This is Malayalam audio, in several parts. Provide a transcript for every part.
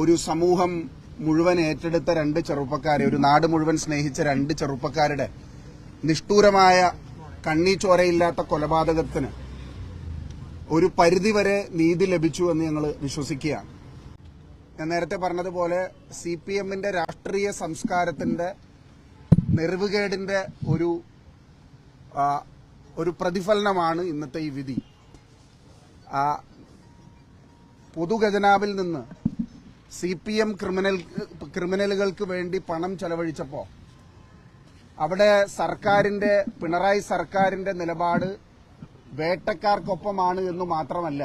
ഒരു സമൂഹം മുഴുവൻ ഏറ്റെടുത്ത രണ്ട് ചെറുപ്പക്കാരെ ഒരു നാട് മുഴുവൻ സ്നേഹിച്ച രണ്ട് ചെറുപ്പക്കാരുടെ നിഷ്ഠൂരമായ കണ്ണീച്ചോരയില്ലാത്ത കൊലപാതകത്തിന് ഒരു പരിധിവരെ നീതി ലഭിച്ചു എന്ന് ഞങ്ങൾ വിശ്വസിക്കുകയാണ്. ഞാൻ നേരത്തെ പറഞ്ഞതുപോലെ സി പി എമ്മിന്റെ രാഷ്ട്രീയ സംസ്കാരത്തിന്റെ നെറിവുകേടിന്റെ ഒരു ഒരു പ്രതിഫലനമാണ് ഇന്നത്തെ ഈ വിധി. പൊതുഖജനാവിൽ നിന്ന് സി പി എം ക്രിമിനൽ ക്രിമിനലുകൾക്ക് വേണ്ടി പണം ചെലവഴിച്ചപ്പോൾ അവിടെ സർക്കാരിന്റെ പിണറായി സർക്കാരിന്റെ നിലപാട് വേട്ടക്കാർക്കൊപ്പമാണ് എന്ന് മാത്രമല്ല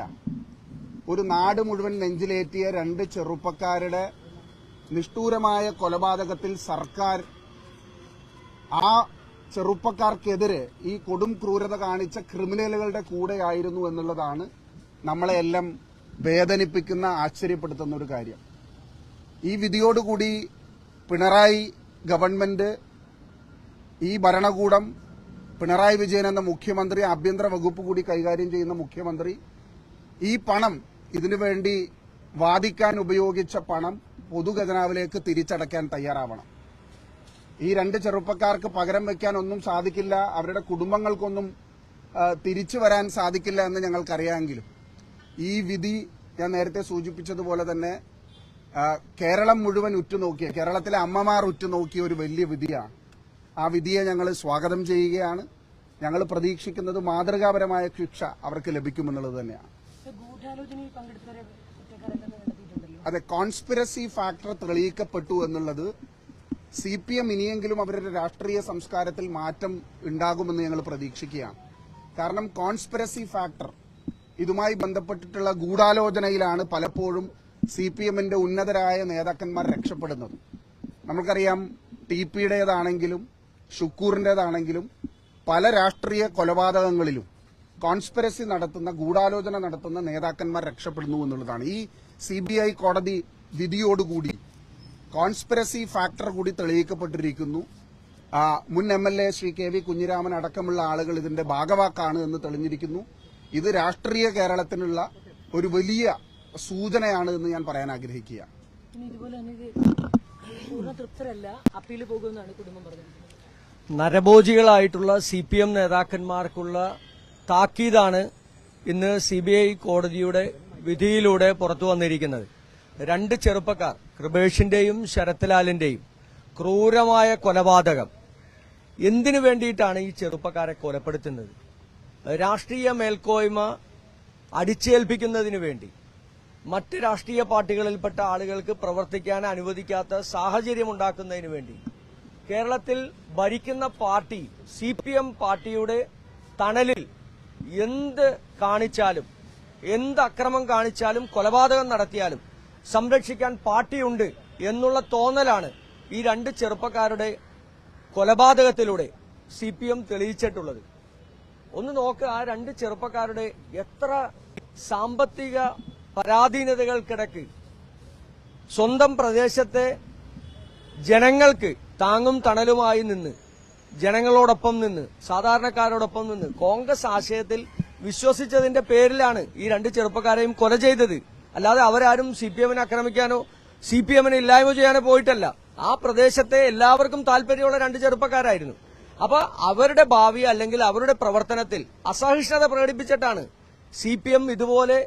ഒരു നാട് മുഴുവൻ നെഞ്ചിലേറ്റിയ രണ്ട് ചെറുപ്പക്കാരുടെ നിഷ്ഠൂരമായ കൊലപാതകത്തിൽ സർക്കാർ ആ ചെറുപ്പക്കാർക്കെതിരെ ഈ കൊടും ക്രൂരത കാണിച്ച ക്രിമിനലുകളുടെ കൂടെയായിരുന്നു എന്നുള്ളതാണ് നമ്മളെയെല്ലാം വേദനിപ്പിക്കുന്ന ആശ്ചര്യപ്പെടുത്തുന്ന ഒരു കാര്യം. ഈ വിധിയോടുകൂടി പിണറായി ഗവൺമെന്റ് ഈ ഭരണകൂടം പിണറായി വിജയൻ എന്ന മുഖ്യമന്ത്രി ആഭ്യന്തര വകുപ്പ് കൂടി കൈകാര്യം ചെയ്യുന്ന മുഖ്യമന്ത്രി ഈ പണം ഇതിനുവേണ്ടി വാദിക്കാൻ ഉപയോഗിച്ച പണം പൊതുഖജനാവിലേക്ക് തിരിച്ചടയ്ക്കാൻ തയ്യാറാവണം. ഈ രണ്ട് ചെറുപ്പക്കാർക്ക് പകരം വെക്കാൻ ഒന്നും സാധിക്കില്ല അവരുടെ കുടുംബങ്ങൾക്കൊന്നും തിരിച്ചു വരാൻ സാധിക്കില്ല എന്ന് ഞങ്ങൾക്കറിയാമെങ്കിലും ഈ വിധി ഞാൻ നേരത്തെ സൂചിപ്പിച്ചതുപോലെ തന്നെ കേരളം മുഴുവൻ ഉറ്റുനോക്കിയ കേരളത്തിലെ അമ്മമാർ ഉറ്റുനോക്കിയ ഒരു വലിയ വിധിയാണ്. ആ വിധിയെ ഞങ്ങൾ സ്വാഗതം ചെയ്യുകയാണ്. ഞങ്ങൾ പ്രതീക്ഷിക്കുന്നത് മാതൃകാപരമായ ശിക്ഷ അവർക്ക് ലഭിക്കുമെന്നുള്ളത് തന്നെയാണ്. അതെ കോൺസ്പിറസി ഫാക്ടർ തെളിയിക്കപ്പെട്ടു എന്നുള്ളത് സി പി എം ഇനിയെങ്കിലും അവരുടെ രാഷ്ട്രീയ സംസ്കാരത്തിൽ മാറ്റം ഉണ്ടാകുമെന്ന് ഞങ്ങൾ പ്രതീക്ഷിക്കുകയാണ്. കാരണം കോൺസ്പിറസി ഫാക്ടർ ഇതുമായി ബന്ധപ്പെട്ടിട്ടുള്ള ഗൂഢാലോചനയിലാണ് പലപ്പോഴും സി പി എമ്മിന്റെ ഉന്നതരായ നേതാക്കന്മാർ രക്ഷപ്പെടുന്നത്. നമുക്കറിയാം ടി പിയുടേതാണെങ്കിലും ഷുക്കൂറിന്റേതാണെങ്കിലും പല രാഷ്ട്രീയ കൊലപാതകങ്ങളിലും കോൺസ്പിറസി നടത്തുന്ന ഗൂഢാലോചന നടത്തുന്ന നേതാക്കന്മാർ രക്ഷപ്പെടുന്നു എന്നുള്ളതാണ്. ഈ സി ബി ഐ കോടതി വിധിയോടുകൂടി കോൺസ്പിറസി ഫാക്ടർ കൂടി തെളിയിക്കപ്പെട്ടിരിക്കുന്നു. മുൻ M L A Shri K V Kunhiraman അടക്കമുള്ള ആളുകൾ ഇതിന്റെ ഭാഗവാക്കാണ് എന്ന് തെളിഞ്ഞിരിക്കുന്നു. ഇത് രാഷ്ട്രീയ കേരളത്തിനുള്ള ഒരു വലിയ സൂചനയാണ് എന്ന് ഞാൻ പറയാൻ ആഗ്രഹിക്കുക. ഇനി ഇതുപോലെ തന്നെ ഇത് തൃപ്തരല്ല അപ്പീൽ പോകുമെന്നാണ് കുടുംബം പറഞ്ഞത്. നരഭോജികളായിട്ടുള്ള സി പി എം നേതാക്കന്മാർക്കുള്ള താക്കീതാണ് ഇന്ന് സി ബി ഐ കോടതിയുടെ വിധിയിലൂടെ പുറത്തു വന്നിരിക്കുന്നത്. രണ്ട് ചെറുപ്പക്കാർ കൃപേഷിന്റെയും ശരത്ലാലിന്റെയും ക്രൂരമായ കൊലപാതകം. എന്തിനു വേണ്ടിയിട്ടാണ് ഈ ചെറുപ്പക്കാരെ കൊലപ്പെടുത്തുന്നത്? രാഷ്ട്രീയ മേൽക്കോയ്മ അടിച്ചേൽപ്പിക്കുന്നതിന് വേണ്ടി. മറ്റ് രാഷ്ട്രീയ പാർട്ടികളിൽപ്പെട്ട ആളുകൾക്ക് പ്രവർത്തിക്കാൻ അനുവദിക്കാത്ത സാഹചര്യം ഉണ്ടാക്കുന്നതിന് വേണ്ടി. കേരളത്തിൽ ഭരിക്കുന്ന പാർട്ടി സി പി എം പാർട്ടിയുടെ തണലിൽ എന്ത് കാണിച്ചാലും എന്ത് അക്രമം കാണിച്ചാലും കൊലപാതകം നടത്തിയാലും സംരക്ഷിക്കാൻ പാർട്ടിയുണ്ട് എന്നുള്ള തോന്നലാണ് ഈ രണ്ട് ചെറുപ്പക്കാരുടെ കൊലപാതകത്തിലൂടെ സി പി എം തെളിയിച്ചിട്ടുള്ളത്. ഒന്ന് നോക്ക് ആ രണ്ട് ചെറുപ്പക്കാരുടെ എത്ര സാമ്പത്തിക പരാധീനതകൾക്കിടക്ക് സ്വന്തം പ്രദേശത്തെ ജനങ്ങൾക്ക് താങ്ങും തണലുമായി നിന്ന് ജനങ്ങളോടൊപ്പം നിന്ന് സാധാരണക്കാരോടൊപ്പം നിന്ന് കോൺഗ്രസ് ആശയത്തിൽ വിശ്വസിച്ചതിന്റെ പേരിലാണ് ഈ രണ്ട് ചെറുപ്പക്കാരെയും കൊല ചെയ്തത്. അല്ലാതെ അവരാരും സി പി എമ്മിനെ ആക്രമിക്കാനോ സി പി എമ്മിനെ ഇല്ലായ്മ ചെയ്യാനോ പോയിട്ടല്ല. ആ പ്രദേശത്തെ എല്ലാവർക്കും താല്പര്യമുള്ള രണ്ട് ചെറുപ്പക്കാരായിരുന്നു. അപ്പൊ അവരുടെ ഭാവി അല്ലെങ്കിൽ അവരുടെ പ്രവർത്തനത്തിൽ അസഹിഷ്ണുത പ്രകടിപ്പിച്ചിട്ടാണ് സി ഇതുപോലെ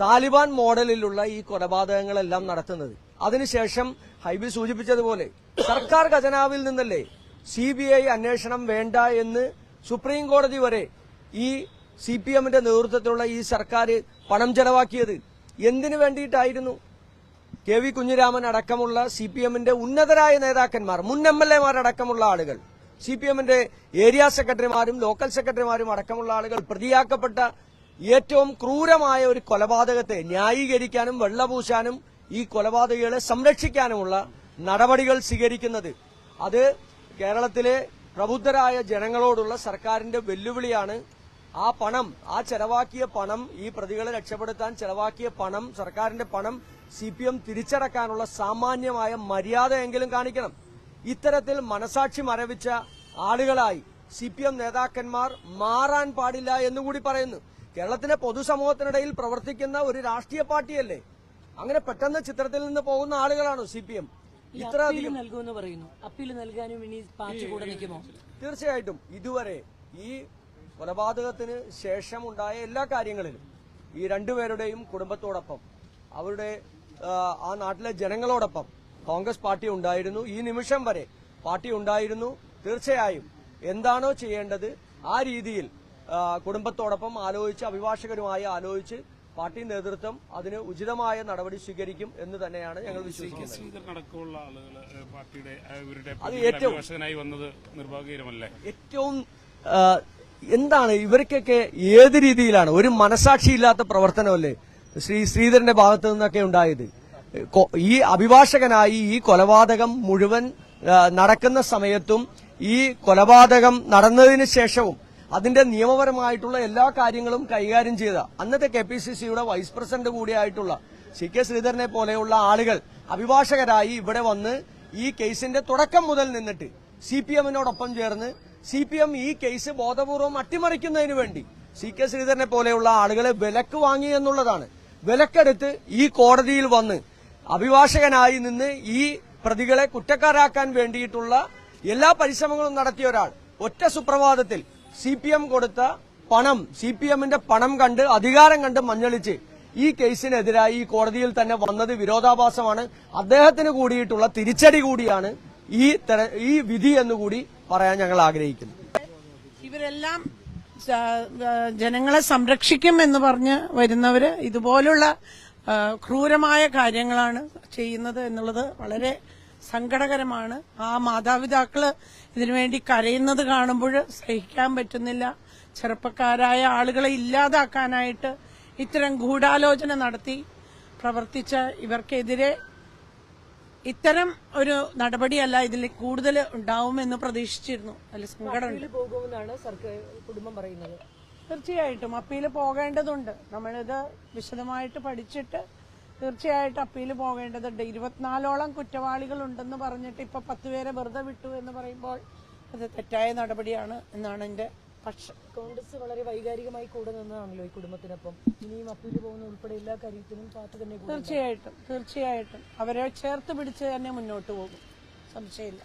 താലിബാൻ മോഡലിലുള്ള ഈ കൊലപാതകങ്ങളെല്ലാം നടത്തുന്നത്. അതിനുശേഷം ഹൈബി സൂചിപ്പിച്ചതുപോലെ സർക്കാർ ഖജനാവിൽ നിന്നല്ലേ സി ബി ഐ അന്വേഷണം വേണ്ട എന്ന് സുപ്രീം കോടതി വരെ ഈ സി പി എമ്മിന്റെ നേതൃത്വത്തിലുള്ള ഈ സർക്കാർ പണം ചെലവാക്കിയത് എന്തിനു വേണ്ടിയിട്ടായിരുന്നു? കെ വി കുഞ്ഞിരാമൻ അടക്കമുള്ള സി പി എമ്മിന്റെ ഉന്നതരായ നേതാക്കന്മാർ മുൻ എം എൽ എമാരടക്കമുള്ള ആളുകൾ സി പി എമ്മിന്റെ ഏരിയ സെക്രട്ടറിമാരും ലോക്കൽ സെക്രട്ടറിമാരും അടക്കമുള്ള ആളുകൾ പ്രതിയാക്കപ്പെട്ട ഏറ്റവും ക്രൂരമായ ഒരു കൊലപാതകത്തെ ന്യായീകരിക്കാനും വെള്ളപൂശാനും ഈ കൊലപാതകികളെ സംരക്ഷിക്കാനുമുള്ള നടപടികൾ സ്വീകരിക്കുന്നത്. അത് കേരളത്തിലെ പ്രബുദ്ധരായ ജനങ്ങളോടുള്ള സർക്കാരിന്റെ വെല്ലുവിളിയാണ്. ആ പണം ആ ചെലവാക്കിയ പണം ഈ പ്രതികളെ രക്ഷപ്പെടുത്താൻ ചെലവാക്കിയ പണം സർക്കാരിന്റെ പണം സി പി എം തിരിച്ചടക്കാനുള്ള സാമാന്യമായ മര്യാദയെങ്കിലും കാണിക്കണം. ഇത്തരത്തിൽ മനസാക്ഷി മരവിച്ച ആളുകളായി സി പി എം നേതാക്കന്മാർ മാറാൻ പാടില്ല എന്നുകൂടി പറയുന്നു. കേരളത്തിലെ പൊതുസമൂഹത്തിനിടയിൽ പ്രവർത്തിക്കുന്ന ഒരു രാഷ്ട്രീയ പാർട്ടിയല്ലേ? അങ്ങനെ പെട്ടെന്ന് ചിത്രത്തിൽ നിന്ന് പോകുന്ന ആളുകളാണോ സി പി എം ഇത്ര നൽകുമെന്ന് പറയുന്നു. അപ്പീൽ നൽകാനും ഇനി പാർട്ടി കൂടെ നിൽക്കുമോ? തീർച്ചയായിട്ടും. ഇതുവരെ ഈ കൊലപാതകത്തിന് ശേഷം ഉണ്ടായ എല്ലാ കാര്യങ്ങളിലും ഈ രണ്ടുപേരുടെയും കുടുംബത്തോടൊപ്പം അവരുടെ ആ, നാട്ടിലെ ജനങ്ങളോടൊപ്പം കോൺഗ്രസ് പാർട്ടി ഉണ്ടായിരുന്നു. ഈ നിമിഷം വരെ പാർട്ടി ഉണ്ടായിരുന്നു. തീർച്ചയായും എന്താണോ ചെയ്യേണ്ടത് ആ രീതിയിൽ കുടുംബത്തോടൊപ്പം ആലോചിച്ച് അഭിഭാഷകരുമായി ആലോചിച്ച് പാർട്ടി നേതൃത്വം അതിന് ഉചിതമായ നടപടി സ്വീകരിക്കും എന്ന് തന്നെയാണ് ഞങ്ങൾ വിശ്വസിക്കുന്നത്. ഏറ്റവും എന്താണ് ഇവർക്കൊക്കെ ഏത് രീതിയിലാണ്? ഒരു മനസാക്ഷിയില്ലാത്ത പ്രവർത്തനമല്ലേ ശ്രീ ശ്രീധരന്റെ ഭാഗത്തു നിന്നൊക്കെ ഉണ്ടായത്? ഈ അഭിഭാഷകനായി ഈ കൊലപാതകം മുഴുവൻ നടക്കുന്ന സമയത്തും ഈ കൊലപാതകം നടന്നതിന് ശേഷവും അതിന്റെ നിയമപരമായിട്ടുള്ള എല്ലാ കാര്യങ്ങളും കൈകാര്യം ചെയ്ത അന്നത്തെ കെ പി സി സിയുടെ വൈസ് പ്രസിഡന്റ് കൂടിയായിട്ടുള്ള സി കെ ശ്രീധരനെ പോലെയുള്ള ആളുകൾ അഭിഭാഷകരായി ഇവിടെ വന്ന് ഈ കേസിന്റെ തുടക്കം മുതൽ നിന്നിട്ട് സി പി എമ്മിനോടൊപ്പം ചേർന്ന് സി പി എം ഈ കേസ് ബോധപൂർവം അട്ടിമറിക്കുന്നതിന് വേണ്ടി സി കെ ശ്രീധരനെ പോലെയുള്ള ആളുകളെ വിലക്ക് വാങ്ങി എന്നുള്ളതാണ്. വിലക്കെടുത്ത് ഈ കോടതിയിൽ വന്ന് അഭിഭാഷകനായി നിന്ന് ഈ പ്രതികളെ കുറ്റക്കാരാക്കാൻ വേണ്ടിയിട്ടുള്ള എല്ലാ പരിശ്രമങ്ങളും നടത്തിയ ഒരാൾ. ഒറ്റ സുപ്രഭാതത്തിൽ സി പി എം കൊടുത്ത പണം സി പി എമ്മിന്റെ പണം കണ്ട് അധികാരം കണ്ട് മഞ്ഞളിച്ച് ഈ കേസിനെതിരായി ഈ കോടതിയിൽ തന്നെ വന്നത് വിരോധാഭാസമാണ്. അദ്ദേഹത്തിന് കൂടിയിട്ടുള്ള തിരിച്ചടി കൂടിയാണ് ഈ ഈ വിധി എന്നുകൂടി പറയാൻ ഞങ്ങൾ ആഗ്രഹിക്കുന്നു. ഇവരെല്ലാം ജനങ്ങളെ സംരക്ഷിക്കും എന്ന് പറഞ്ഞ് വരുന്നവര് ഇതുപോലുള്ള ക്രൂരമായ കാര്യങ്ങളാണ് ചെയ്യുന്നത് എന്നുള്ളത് വളരെ സങ്കടകരമാണ്. ആ മാതാപിതാക്കൾ ഇതിനുവേണ്ടി കരയുന്നത് കാണുമ്പോൾ സഹിക്കാൻ പറ്റുന്നില്ല. ചെറുപ്പക്കാരായ ആളുകളെ ഇല്ലാതാക്കാനായിട്ട് ഇത്തരം ഗൂഢാലോചന നടത്തി പ്രവർത്തിച്ച ഇവർക്കെതിരെ ഇത്തരം ഒരു നടപടിയല്ല ഇതിൽ കൂടുതൽ ഉണ്ടാവുമെന്ന് പ്രതീക്ഷിച്ചിരുന്നു. അതിൽ സങ്കടം കുടുംബം പറയുന്നത്. തീർച്ചയായിട്ടും. അപ്പീൽ പോകേണ്ടതുണ്ട്. നമ്മളിത് വിശദമായിട്ട് പഠിച്ചിട്ട് തീർച്ചയായിട്ടും അപ്പീൽ പോകേണ്ടതുണ്ട്. ഇരുപത്തിനാലോളം കുറ്റവാളികൾ ഉണ്ടെന്ന് പറഞ്ഞിട്ട് ഇപ്പൊ പത്ത് പേരെ വെറുതെ വിട്ടു എന്ന് പറയുമ്പോൾ അത് തെറ്റായ നടപടിയാണ് എന്നാണ് എന്റെ പക്ഷം. കോൺഗ്രസ് വളരെ വൈകാരികമായി കൂടെ നിന്നതാണല്ലോ ഈ കുടുംബത്തിനൊപ്പം. ഇനിയും അപ്പീൽ പോകുന്ന ഉൾപ്പെടെ എല്ലാ കാര്യത്തിനും പാർട്ടി തന്നെ തീർച്ചയായിട്ടും തീർച്ചയായിട്ടും. അവരെ ചേർത്ത് പിടിച്ച് തന്നെ മുന്നോട്ട് പോകും. സംശയമില്ല.